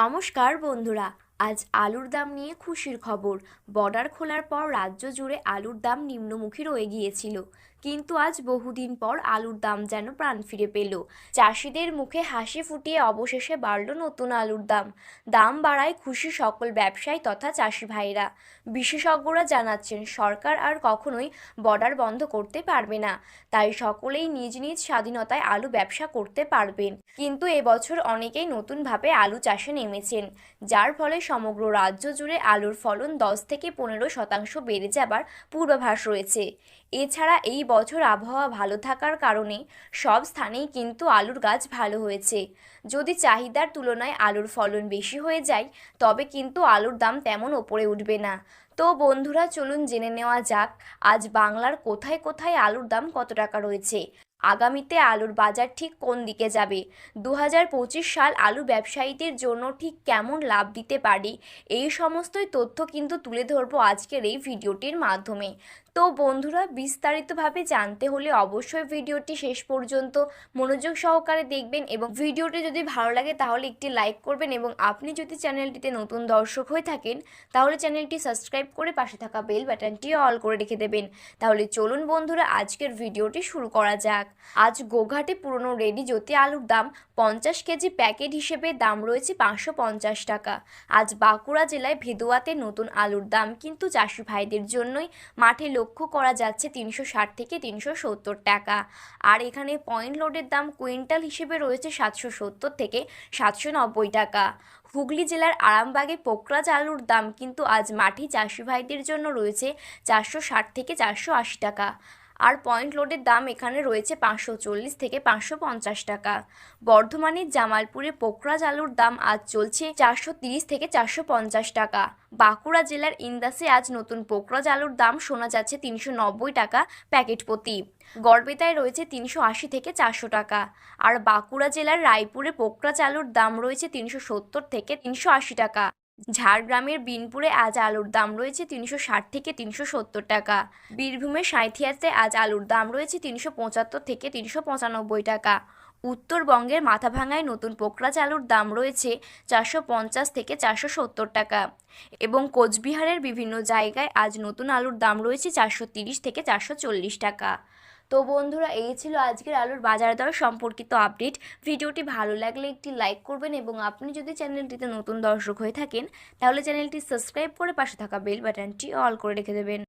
নমস্কার বন্ধুরা, আজ আলুর দাম নিয়ে খুশির খবর। বর্ডার খোলার পর রাজ্য জুড়ে আলুর দাম নিম্নমুখী রয়ে গিয়েছিল। কিন্তু আজ বহুদিন পর আলুর দাম যেন প্রাণ ফিরে পেল। চাষিদের মুখে হাসি ফুটিয়ে অবশেষে বাড়ল নতুন আলুর দাম। দাম বাড়ায় খুশি সকল ব্যবসায়ী তথা চাষি ভাইরা বিশেষজ্ঞরা জানাচ্ছেন, সরকার আর কখনোই বর্ডার বন্ধ করতে পারবে না। তাই সকলেই নিজ নিজ স্বাধীনতায় আলু ব্যবসা করতে পারবেন। কিন্তু এবছর অনেকেই নতুনভাবে আলু চাষে নেমেছেন, যার ফলে সমগ্র রাজ্য জুড়ে আলুর ফলন দশ থেকে পনেরো শতাংশ বেড়ে যাবার পূর্বাভাস রয়েছে। এছাড়া এই বছর আবহাওয়া ভালো থাকার কারণে সব স্থানেই কিন্তু আলুর গাছ ভালো হয়েছে। যদি চাহিদার তুলনায় আলুর ফলন বেশি হয়ে যায়, তবে কিন্তু আলুর দাম তেমন ওপরে উঠবে না। তো বন্ধুরা, চলুন জেনে নেওয়া যাক, আজ বাংলার কোথায় কোথায় আলুর দাম কত টাকা রয়েছে? আগামীতে আলুর বাজার ঠিক কোন দিকে যাবে? দু হাজার পঁচিশ সাল আলু ব্যবসায়ীদের জন্য ঠিক কেমন লাভ দিতে পারে? এই সমস্তই তথ্য কিন্তু তুলে ধরবো আজকের এই ভিডিওটির মাধ্যমে। তো বন্ধুরা, বিস্তারিতভাবে জানতে হলে অবশ্যই ভিডিওটি শেষ পর্যন্ত মনোযোগ সহকারে দেখবেন এবং ভিডিওটি যদি ভালো লাগে তাহলে একটি লাইক করবেন এবং আপনি যদি চ্যানেলটিতে নতুন দর্শক হয়ে থাকেন, তাহলে চ্যানেলটি সাবস্ক্রাইব করে পাশে থাকা বেল বাটনটি অল করে রেখে দেবেন। তাহলে চলুন বন্ধুরা, আজকের ভিডিওটি শুরু করা যাক। আজ গোঘাটে পুরনো রেডি জ্যোতি আলুর দাম পঞ্চাশ কেজি প্যাকেট হিসেবে দাম রয়েছে পাঁচশো পঞ্চাশ টাকা। আজ বাঁকুড়া জেলায় ভেদুয়াতে নতুন আলুর দাম কিন্তু চাষি ভাইদের জন্যই মাঠে লক্ষ্য করা যাচ্ছে তিনশো ষাট থেকে তিনশো সত্তর টাকা। আর এখানে পয়েন্ট লোডের দাম কুইন্টাল হিসেবে রয়েছে সাতশো সত্তর থেকে সাতশো নব্বই টাকা। হুগলি জেলার আরামবাগে পোকরা চালুর দাম কিন্তু আজ মাঠে চাষি ভাইদের জন্য রয়েছে চারশো ষাট থেকে চারশো আশি টাকা। আর পয়েন্ট লোডের দাম এখানে রয়েছে পাঁচশো চল্লিশ থেকে পাঁচশো পঞ্চাশ টাকা। বর্ধমানের জামালপুরে পোকরাজ আলুর দাম আজ চলছে চারশো তিরিশ থেকে চারশো পঞ্চাশ টাকা। বাঁকুড়া জেলার ইন্দাসে আজ নতুন পোকরাজ আলুর দাম শোনা যাচ্ছে তিনশো নব্বই টাকা প্যাকেট প্রতি। গড়বেতায় রয়েছে তিনশো আশি থেকে চারশো টাকা। আর বাঁকুড়া জেলার রায়পুরে পোকরাজ আলুর দাম রয়েছে তিনশো সত্তর থেকে তিনশো আশি টাকা। ঝাড়গ্রামের বিনপুরে আজ আলুর দাম রয়েছে তিনশো ষাট থেকে তিনশো সত্তর টাকা। বীরভূমের সাঁথিয়াতে আজ আলুর দাম রয়েছে তিনশো পঁচাত্তর থেকে তিনশো পঁচানব্বই টাকা। উত্তরবঙ্গের মাথাভাঙায় নতুন পোকরা চালুর দাম রয়েছে চারশো পঞ্চাশ থেকে চারশো সত্তর টাকা। এবং কোচবিহারের বিভিন্ন জায়গায় আজ নতুন আলুর দাম রয়েছে চারশো তিরিশ থেকে চারশো চল্লিশ টাকা। তো বন্ধুরা, এই ছিল আজকের আলুর বাজার দর সম্পর্কিত আপডেট। ভিডিওটি ভালো লাগলে একটি লাইক করবেন এবং আপনি যদি চ্যানেলটিতে নতুন দর্শক হয়ে থাকেন, তাহলে চ্যানেলটি সাবস্ক্রাইব করে পাশে থাকা বেল বাটনটি অল করে রেখে দেবেন।